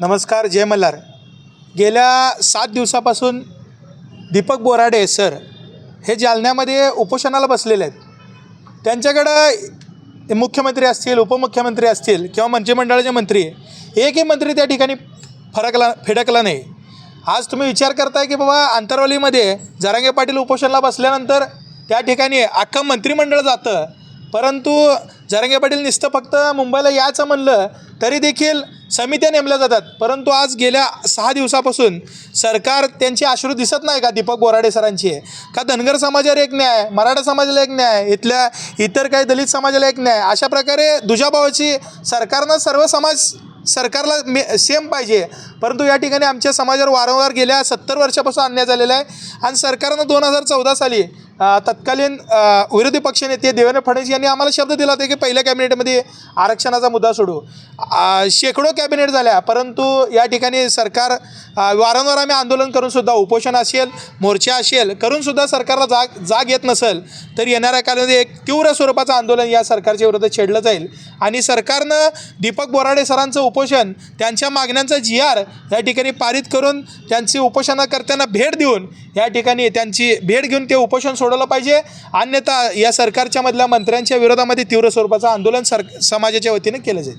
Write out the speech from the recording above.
नमस्कार जय मल्हार. गेल्या सात दिवसापासून दीपक बोराडे सर हे जालन्यामध्ये उपोषणाला बसलेले आहेत. त्यांच्याकडं मुख्यमंत्री असतील उपमुख्यमंत्री असतील किंवा मंत्रिमंडळाचे मंत्री एकही मंत्री त्या ठिकाणी फरकला फिडकला नाही. आज तुम्ही विचार करताय की बाबा अंतरवलीमध्ये जरांगे पाटील उपोषणाला बसल्यानंतर त्या ठिकाणी अख्खं मंत्रिमंडळ जातं परंतु जरांगे पाटील नुसतं फक्त मुंबईला यायचं म्हणलं तरी देखील समित्या नेमल्या जातात. परंतु आज गेल्या सहा दिवसापासून सरकार त्यांची आश्रू दिसत नाही का दीपक बोराडे सरांची? का धनगर समाजाला एक न्याय मराठा समाजाला एक न्याय इथल्या इतर काही दलित समाजाला एक न्याय? अशा प्रकारे दुजाभावाची सरकारनं सर्व समाज सरकारला मे सेम पाहिजे. परंतु या ठिकाणी आमच्या समाजावर वारंवार गेल्या सत्तर वर्षापासून अन्याय झालेला आहे. आणि सरकारनं दोन हजार चौदा साली तत्कालीन विरोधी पक्षनेते देवेंद्र फडणवीस यांनी आम्हाला शब्द दिला होता की पहिल्या कॅबिनेटमध्ये आरक्षणाचा मुद्दा सोडू. शेकडो कॅबिनेट झाल्या परंतु या ठिकाणी सरकार वारंवार आम्ही आंदोलन करून सुद्धा उपोषण असेल मोर्चा असेल करून सुद्धा सरकारला जाग जाग येत नसेल तर येणाऱ्या काळामध्ये एक तीव्र स्वरूपाचं आंदोलन या सरकारच्या विरोधात छेडलं जाईल. आणि सरकारनं दीपक बोराडे सरांचं उपोषण त्यांच्या मागण्यांचा जी आर या ठिकाणी पारित करून त्यांची उपोषणाकर्त्यांना भेट देऊन या ठिकाणी त्यांची भेट घेऊन ते उपोषण सोडवलं पाहिजे. अन्यथा या सरकारच्या मधल्या मंत्र्यांच्या विरोधामध्ये तीव्र स्वरूपाचं आंदोलन सर समाजाच्या वतीनं केलं जाईल.